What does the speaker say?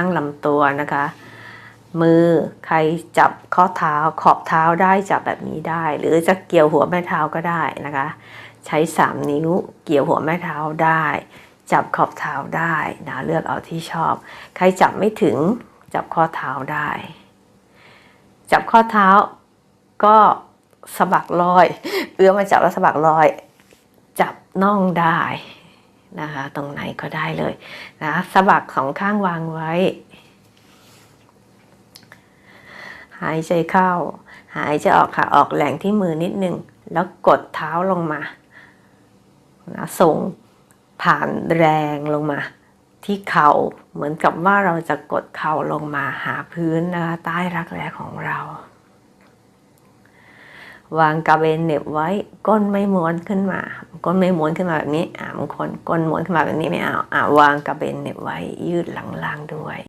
ข้างลำตัวนะคะ มือใครจับข้อเท้าขอบเท้าได้จับแบบนี้ได้ หรือจะเกี่ยวหัวแม่เท้าก็ได้นะคะ ใช้ 3 นิ้วเกี่ยวหัวแม่เท้าได้ จับขอบเท้าได้นะเลือกเอาที่ชอบ ใครจับไม่ถึงจับข้อเท้าได้ จับข้อเท้าก็สะบักลอย เอื้อมมาจับแล้วสะบักลอย จับน่องได้ นะคะ ตรงไหนก็ได้เลยนะสะบักสองข้างวางไว้ หายใจเข้า หายใจออกค่ะออกแหล่งที่มือนิดนึง แล้วกดเท้าลงมานะส่งผ่านแรงลงมา ที่เข่าเหมือนกับว่าเราจะกดเข่าลงมาหาพื้นนะคะใต้รักแร้ของเรา วางกระเบนเหน็บไว้ก้นไม่ม้วนขึ้นมา ก้นไม่ม้วนขึ้นมาแบบนี้อ่าบางคนก้นม้วนขึ้นมาแบบนี้ไม่เอาอ่าวางกระเบนเหน็บไว้ยืดหลังล่างด้วย